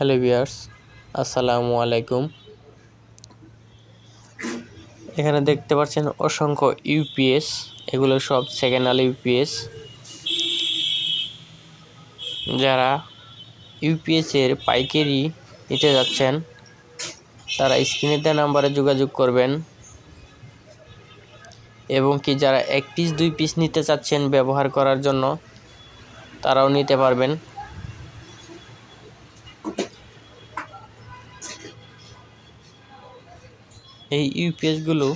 Hello viewers, আসসালামু আলাইকুম। এখানে দেখতে পাচ্ছেন অসংখ্য ইউপিএস এগুলো সব সেকেন্ড আল ইউপিএস যারা ইউপিএস এর পাইকারি নিতে যাচ্ছেন, তারা স্ক্রিনে দেওয়া নাম্বারে যোগাযোগ করবেন। এবং কি যারা এক পিস দুই পিস নিতে চাচ্ছেন ব্যবহার করার জন্য, তারাও নিতে পারবেন। এই ইউপিএসগুলো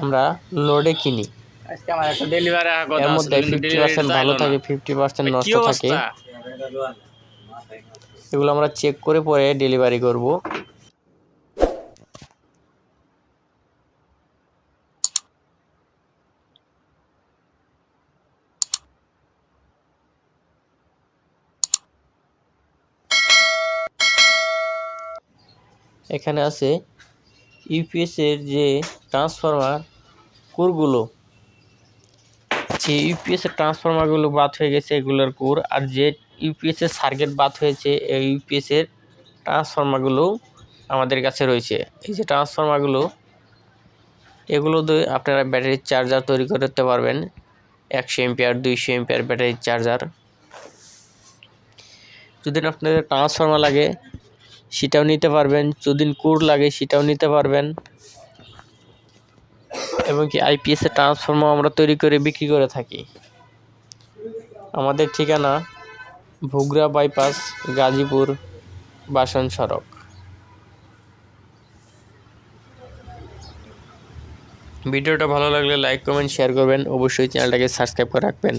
আমরা লোডে কিনি। এর মধ্যে ফিফটি পার্সেন্ট ভালো থাকে ফিফটি পার্সেন্ট নষ্ট থাকে। এগুলো আমরা চেক করে পরে ডেলিভারি করব। এখানে আছে ইউপিএস এর যে ট্রান্সফরমার কোরগুলো। যে ইউপিএস এর ট্রান্সফরমারগুলো বাদ হয়ে গেছে এগুলোর কোর, আর যে ইউপিএস এর সার্কিট বাদ হয়েছে, এই ইউপিএস এর ট্রান্সফরমারগুলো আমাদের কাছে রয়েছে। এই যে ট্রান্সফরমারগুলো এগুলো দিয়ে আপনারা ব্যাটারির চার্জার তৈরি করতে পারবেন। একশো এমপিয়ার দুইশো এমপিয়ার ব্যাটারির চার্জার যদি আপনাদের ট্রান্সফরমার লাগে সেটাও নিতে পারবেন। যদি কোর লাগে, সেটাও নিতে পারবেন। এবং কি আইপিএস এর ট্রান্সফর্মার আমরা তৈরি করে বিক্রি করে থাকি। আমাদের ঠিকানা ভুগরা বাইপাস গাজীপুর, বাসন সড়ক। ভিডিওটা ভালো লাগলে লাইক কমেন্ট শেয়ার করবেন। অবশ্যই চ্যানেলটাকে সাবস্ক্রাইব করে রাখবেন।